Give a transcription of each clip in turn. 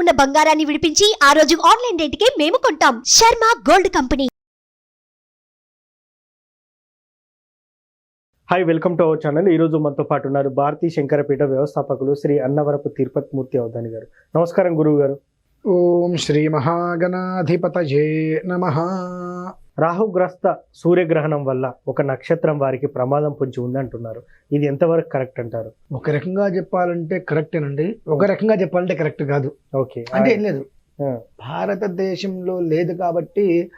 ఉన్న బంగారాన్ని విడిపించి ఆ రోజు ఆన్లైన్ రేటుకే మేము కొంటాం. Sharma Gold company. Hi welcome to our channel ఈ రోజు మనతో పాటు ఉన్నారు భారతీ శంకరపీఠ వ్యవస్థాపకులు శ్రీ అన్నవరపు తిరుపతి మూర్తి అవధాని గారు. నమస్కారం గురువు గారు. ఓం శ్రీ మహాగణాధిపతయే నమ. రాహుగ్రస్త సూర్యగ్రహణం వల్ల ఒక నక్షత్రం వారికి ప్రమాదం పొంచి ఉంది అంటున్నారు ఇది ఎంతవరకు కరెక్ట్ అంటారు? ఒక రకంగా చెప్పాలంటే కరెక్టేనండి ఒక రకంగా చెప్పాలంటే కరెక్ట్ కాదు. ఓకే. అంటే ఏం లేదు. భారతదేశంలో లేదు కాబట్టి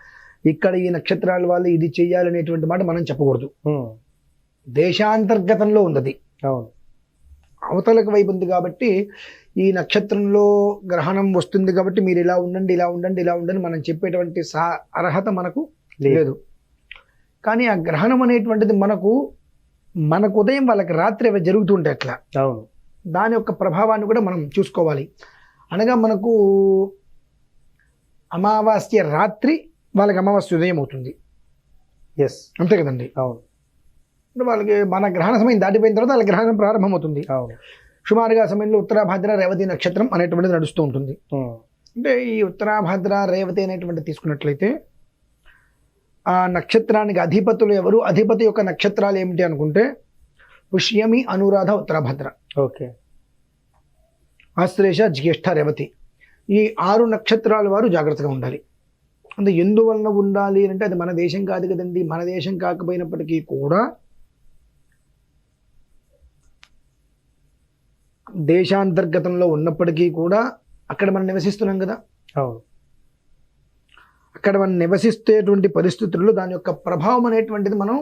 ఇక్కడ ఈ నక్షత్రాల వాళ్ళు ఇది చెయ్యాలనేటువంటి మాట మనం చెప్పకూడదు. దేశాంతర్గతంలో ఉన్నది. అవును. అవతలకు వైపు ఉంది కాబట్టి ఈ నక్షత్రంలో గ్రహణం వస్తుంది కాబట్టి మీరు ఇలా ఉండండి ఇలా ఉండండి ఇలా ఉండండి మనం చెప్పేటువంటి సా అర్హత మనకు లేదు. కానీ ఆ గ్రహణం అనేటువంటిది మనకు మనకు ఉదయం వాళ్ళకి రాత్రి అవి జరుగుతుంటాయి అట్లా. అవును. దాని యొక్క ప్రభావాన్ని కూడా మనం చూసుకోవాలి. అనగా మనకు అమావాస్య రాత్రి వాళ్ళకి అమావాస్య ఉదయం అవుతుంది. ఎస్ అంతే కదండి. అవును. అంటే వాళ్ళకి మన గ్రహణ సమయం దాటిపోయిన తర్వాత వాళ్ళ గ్రహణం ప్రారంభమవుతుంది. అవును. సుమారుగా సమయంలో ఉత్తరాభద్ర రేవతి నక్షత్రం అనేటువంటిది నడుస్తూ ఉంటుంది. అంటే ఈ ఉత్తరాభద్ర రేవతి అనేటువంటి తీసుకున్నట్లయితే ఆ నక్షత్రానికి అధిపతులు ఎవరు? అధిపతి యొక్క నక్షత్రాలు ఏమిటి అనుకుంటే పుష్యమి అనురాధ ఉత్తరాభద్ర. ఓకే. ఆశ్లేష జ్యేష్ఠ రేవతి. ఈ ఆరు నక్షత్రాల వారు జాగ్రత్తగా ఉండాలి. అంటే ఎందువలన ఉండాలి అంటే అది మన దేశం కాదు కదండి. మన దేశం కాకపోయినప్పటికీ కూడా దేశాంతర్గతంలో ఉన్నప్పటికీ కూడా అక్కడ మనం నివసిస్తున్నాం కదా. అవును. అక్కడ మనం నివసిస్తేటువంటి పరిస్థితుల్లో దాని యొక్క ప్రభావం అనేటువంటిది మనం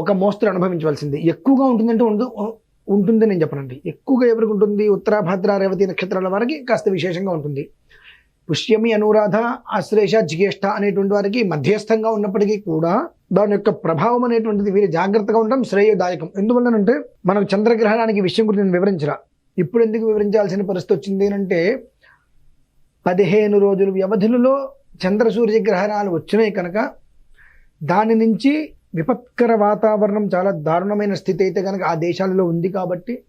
ఒక మోస్తరు అనుభవించవలసింది. ఎక్కువగా ఉంటుందంటే ఉండు ఉంటుంది నేను చెప్పనండి. ఎక్కువగా ఎవరికి ఉంటుంది? ఉత్తరాభద్ర రేవతి నక్షత్రాల వారికి కాస్త విశేషంగా ఉంటుంది. పుష్యమి అనురాధ ఆశ్లేష జిగేష్ఠ అనేటువంటి వారికి మధ్యస్థంగా ఉన్నప్పటికీ కూడా దాని యొక్క ప్రభావం అనేటువంటిది వీరు జాగ్రత్తగా ఉండడం శ్రేయదాయకం. ఎందువల్లనంటే మనకు చంద్రగ్రహణానికి విషయం గురించి నేను వివరించరా. ఇప్పుడు ఎందుకు వివరించాల్సిన పరిస్థితి వచ్చింది అంటే పదిహేను రోజుల వ్యవధిలో చంద్ర సూర్య గ్రహణాలు వచ్చినాయి కనుక దాని నుంచి విపత్కర వాతావరణం చాలా దారుణమైన స్థితి అయితే కనుక ఆ దేశాలలో ఉంది కాబట్టి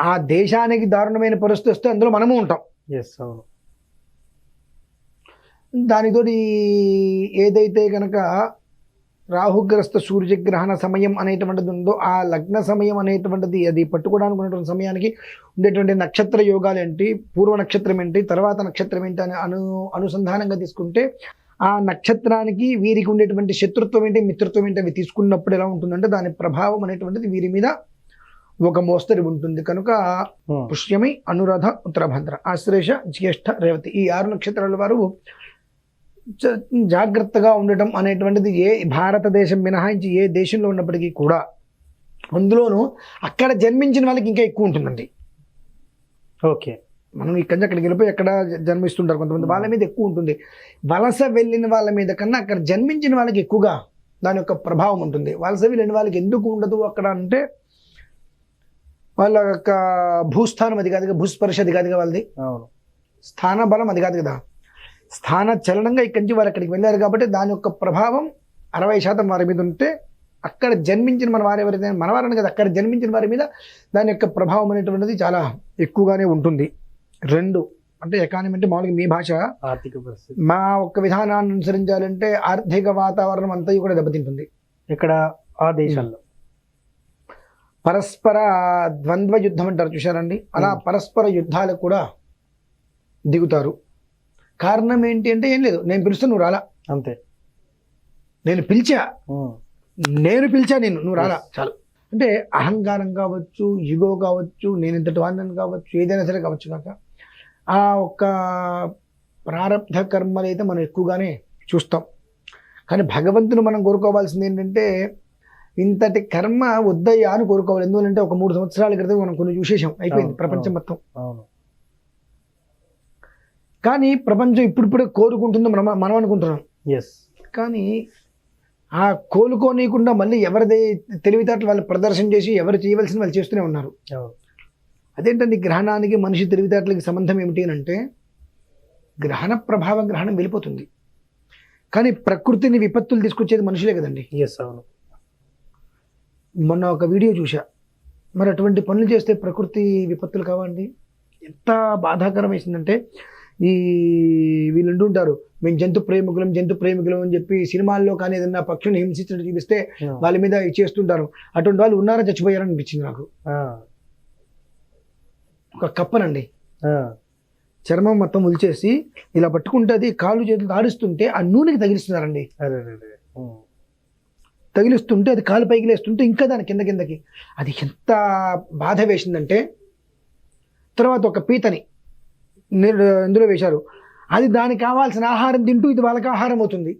ఆ దేశానికి దారుణమైన పరిస్థితి వస్తే అందులో మనము ఉంటాం. ఎస్ అవును. దానితోటి ఏదైతే కనుక రాహుగ్రస్త సూర్యగ్రహణ సమయం అనేటువంటిది ఉందో ఆ లగ్న సమయం అనేటువంటిది అది పట్టుకోవడానికి ఉన్నటువంటి సమయానికి ఉండేటువంటి నక్షత్ర యోగాలు ఏంటి పూర్వ నక్షత్రం ఏంటి తర్వాత నక్షత్రం ఏంటి అని అను అనుసంధానంగా తీసుకుంటే ఆ నక్షత్రానికి వీరికి ఉండేటువంటి శత్రుత్వం ఏంటి మిత్రత్వం ఏంటి అవి తీసుకున్నప్పుడు ఎలా ఉంటుందంటే దాని ప్రభావం అనేటువంటిది వీరి మీద ఒక మోస్తరి ఉంటుంది. కనుక పుష్యమి అనురాధ ఉత్తరాభద్ర ఆశ్లేష జ్యేష్ఠ రేవతి ఈ ఆరు నక్షత్రాల వారు జాగ్రత్తగా ఉండటం అనేటువంటిది ఏ భారతదేశం మినహాయించి ఏ దేశంలో ఉన్నప్పటికీ కూడా. అందులోనూ అక్కడ జన్మించిన వాళ్ళకి ఇంకా ఎక్కువ ఉంటుందండి. ఓకే. మనం ఇక్కడి నుంచి అక్కడికి వెళ్ళిపోయి ఎక్కడ జన్మిస్తుంటారు కొంతమంది. వాళ్ళ మీద ఎక్కువ ఉంటుంది. వలస వెళ్ళిన వాళ్ళ మీద కన్నా అక్కడ జన్మించిన వాళ్ళకి ఎక్కువగా దాని యొక్క ప్రభావం ఉంటుంది. వలస వెళ్ళిన వాళ్ళకి ఎందుకు ఉండదు అక్కడ అంటే వాళ్ళ యొక్క భూస్థానం అది కాదుగా భూస్పర్శ అది కాదుగా వాళ్ళది. అవును. స్థాన బలం అది కాదు కదా. స్థాన చలనంగా ఇక్కడి నుంచి వారు అక్కడికి వెళ్ళారు కాబట్టి దాని యొక్క ప్రభావం అరవై శాతం వారి మీద ఉంటే అక్కడ జన్మించిన మన వారు ఎవరైతే మన వారని కదా అక్కడ జన్మించిన వారి మీద దాని యొక్క ప్రభావం అనేటువంటిది చాలా ఎక్కువగానే ఉంటుంది. రెండు అంటే ఎకానమీ అంటే మామూలుగా మీ భాష ఆర్థిక పరిస్థితి. మా ఒక్క విధానాన్ని అనుసరించాలంటే ఆర్థిక వాతావరణం అంతా కూడా దెబ్బతింటుంది. ఇక్కడ ఆ దేశాల్లో పరస్పర ద్వంద్వ యుద్ధం అంటారు చూశారండి? అలా. పరస్పర యుద్ధాలకు కూడా దిగుతారు. కారణం ఏంటి అంటే ఏం లేదు. నేను పిలుస్తా నువ్వు రాలా. అంతే. నేను పిలిచా. నేను పిలిచా నేను నువ్వు రాలా. చాలు. అంటే అహంకారం కావచ్చు ఇగో కావచ్చు నేను ఇంతటి వాడిని కావచ్చు ఏదైనా సరే కావచ్చు కాక ఆ ఒక్క ప్రారంధ కర్మలు అయితే మనం ఎక్కువగానే చూస్తాం. కానీ భగవంతుని మనం కోరుకోవాల్సింది ఏంటంటే ఇంతటి కర్మ వద్దయ్యా అని కోరుకోవాలి. ఎందుకంటే ఒక మూడు సంవత్సరాల క్రితం మనం కొన్ని చూసేసాం అయిపోయింది ప్రపంచం. మొత్తం. అవును. కానీ ప్రపంచం ఇప్పుడిప్పుడే కోరుకుంటుందో మనం మనం అనుకుంటున్నాం. ఎస్ కానీ ఆ కోలుకోనీయకుండా మళ్ళీ ఎవరిది తెలివితేటలు వాళ్ళు ప్రదర్శన చేసి ఎవరు చేయవలసిన వాళ్ళు చేస్తూనే ఉన్నారు. అవును అదేంటండి గ్రహణానికి మనిషి తెలివితేటలకి సంబంధం ఏమిటి అని అంటే గ్రహణ ప్రభావం గ్రహణం వెళ్ళిపోతుంది. కానీ ప్రకృతిని విపత్తులు తీసుకొచ్చేది మనుషులే కదండి. ఎస్ అవును. మొన్న ఒక వీడియో చూసా మరి అటువంటి పనులు చేస్తే ప్రకృతి విపత్తులు కావండి ఎంత బాధాకరం వేసిందంటే ఈ వీళ్ళు ఉంటుంటారు మేము జంతు ప్రేమికులం జంతు ప్రేమికులం అని చెప్పి సినిమాల్లో కానీ ఏదైనా పక్షుని హింసించినట్టు చూపిస్తే వాళ్ళ మీద చేస్తుంటారు అటువంటి వాళ్ళు ఉన్నారా చచ్చిపోయారని అనిపించింది నాకు. ఒక కప్పనండి. చర్మం మొత్తం ఉల్చేసి ఇలా పట్టుకుంటే అది కాళ్ళు చేతులు ఆడిస్తుంటే ఆ నూనెకి తగిలిస్తున్నారండి. తగిలిస్తుంటే అది కాలు పైకి లేస్తుంటే ఇంకా దాని కింద కిందకి. అది ఎంత బాధ వేసిందంటే తర్వాత ఒక పీతని ఇందులో వేశారు. అది దానికి కావాల్సిన ఆహారం తింటూ ఇది వాళ్ళకి ఆహారం అవుతుంది.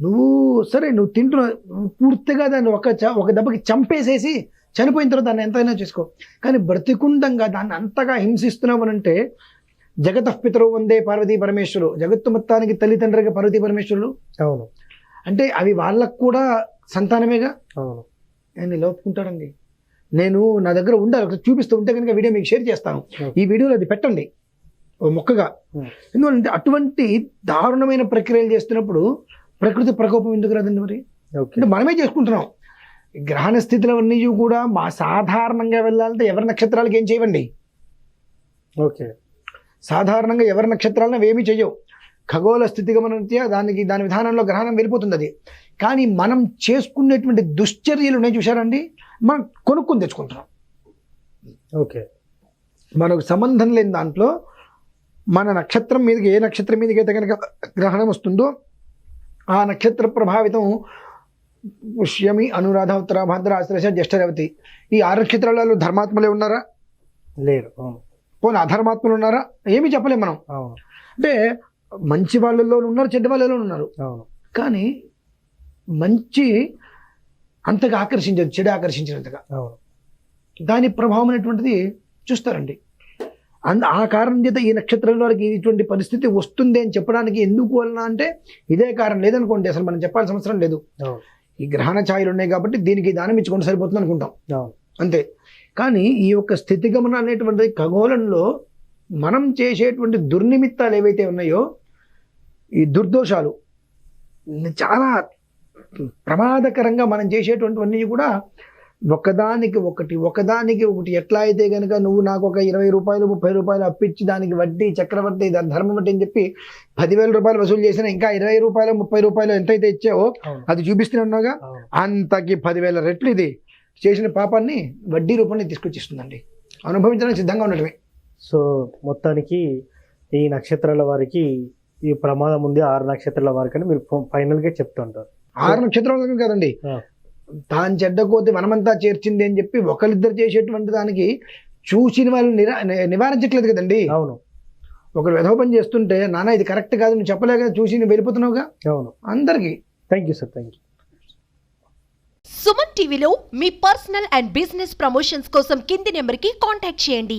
నువ్వు సరే నువ్వు తింటున్న పూర్తిగా దాన్ని ఒక చ- ఒక దెబ్బకి చంపేసేసి చనిపోయిన తర్వాత దాన్ని ఎంతైనా చేసుకో. కానీ బ్రతికుండంగా దాన్ని అంతగా హింసిస్తున్నావు అని అంటే జగతఃపితరు వందే పార్వతీ పరమేశ్వరు జగత్తు మొత్తానికి తల్లిదండ్రులుగా పార్వతీ పరమేశ్వరులు? అవును. అంటే అవి వాళ్ళకు కూడా సంతానమేగా? అవును. నేను ఇలా ఒప్పుకుంటాడండి నేను నా దగ్గర ఉండాలి. ఒకసారి చూపిస్తూ ఉంటే కనుక వీడియో మీకు షేర్ చేస్తాను. ఈ వీడియోలో అది పెట్టండి. ఓ మొక్కగా. ఎందుకంటే అటువంటి దారుణమైన ప్రక్రియలు చేస్తున్నప్పుడు ప్రకృతి ప్రకోపం ఎందుకు రాదండి మరి? ఓకే. అంటే మనమే చేసుకుంటున్నాం. గ్రహణ స్థితులు అవన్నీ కూడా మా సాధారణంగా వెళ్ళాలంటే ఎవరి నక్షత్రాలకు ఏం చేయవండి? ఓకే. సాధారణంగా ఎవరి నక్షత్రాలను అవి ఏమీ చేయవు. ఖగోళ స్థితిగమనరీత్యా దానికి దాని విధానంలో గ్రహణం వెళ్ళిపోతుంది అది. కానీ మనం చేసుకునేటువంటి దుశ్చర్యలు ఉన్నాయి చూశారండి మనం కొనుక్కొని తెచ్చుకుంటున్నాం. ఓకే. మనకు సంబంధం లేని దాంట్లో మన నక్షత్రం మీదకి ఏ నక్షత్రం మీదకి అయితే కనుక గ్రహణం వస్తుందో ఆ నక్షత్ర ప్రభావితం పుష్యమి అనురాధ ఉత్తరాభాద్ర ఆశ్లేష జ్యేష్ఠ రేవతి. ఈ ఆరు నక్షత్రాలలో ధర్మాత్మలే ఉన్నారా? లేరు. పోనీ అధర్మాత్మలు ఉన్నారా? ఏమీ చెప్పలేం మనం. అవును. అంటే మంచి వాళ్ళలో ఉన్నారు చెడ్డ వాళ్ళలో ఉన్నారు. అవును. కానీ మంచి అంతగా ఆకర్షించదు చెడు ఆకర్షించినంతగా. దాని ప్రభావం అనేటువంటిది చూస్తారండి. అంద ఆ కారణం చేత ఈ నక్షత్రం వారికి ఇటువంటి పరిస్థితి వస్తుంది అని చెప్పడానికి ఎందుకు వలన అంటే ఇదే కారణం లేదనుకోండి అసలు మనం చెప్పాల్సిన అవసరం లేదు. ఈ గ్రహణ ఛాయలు ఉన్నాయి కాబట్టి దీనికి దానం ఇచ్చుకుంటే సరిపోతుంది అనుకుంటాం. అంతే. కానీ ఈ యొక్క స్థితిగమన అనేటువంటి ఖగోళంలో మనం చేసేటువంటి దుర్నిమిత్తాలు ఏవైతే ఉన్నాయో ఈ దుర్దోషాలు చాలా ప్రమాదకరంగా మనం చేసేటువంటివన్నీ కూడా ఒకదానికి ఒకటి ఒకదానికి ఒకటి. ఎట్లా అయితే కనుక నువ్వు నాకు ఒక ఇరవై రూపాయలు ముప్పై రూపాయలు అప్పిచ్చి దానికి వడ్డీ చక్రవర్తి దాని ధర్మం వడ్డీ అని చెప్పి పదివేల రూపాయలు వసూలు చేసిన ఇంకా ఇరవై రూపాయలు ముప్పై రూపాయలు ఎంతైతే ఇచ్చావో అది చూపిస్తూనే ఉన్నావుగా అంతకి పదివేల రెట్లు ఇది. చేసిన పాపాన్ని వడ్డీ రూపంలో తీసుకొచ్చిస్తుందండి. అనుభవించడానికి సిద్ధంగా ఉండటమే. సో మొత్తానికి ఈ నక్షత్రాల వారికి ఈ ప్రమాదం ఉంది. ఆరు నక్షత్రాల వారికి అని మీరు ఫైనల్గా చెప్తుంటారు. ఆరు నక్షత్రాలు కదండి. తాను చెడ్డ కోతి మనమంతా చేర్చింది అని చెప్పి ఒకరిద్దరు చేసేటువంటి దానికి చూసిన వాళ్ళు నిరా నివారించట్లేదు కదండి. అవును. ఒకరు వెధవ పని చేస్తుంటే నాన్న ఇది కరెక్ట్ కాదు నువ్వు చెప్పలేక చూసి నువ్వు వెళ్ళిపోతున్నావుగా? అవును. అందరికీ. Thank you sir thank you Suman టీవీలో మీ పర్సనల్ అండ్ బిజినెస్ ప్రమోషన్స్ కోసం కింది నెంబర్కి కాంటాక్ట్ చేయండి.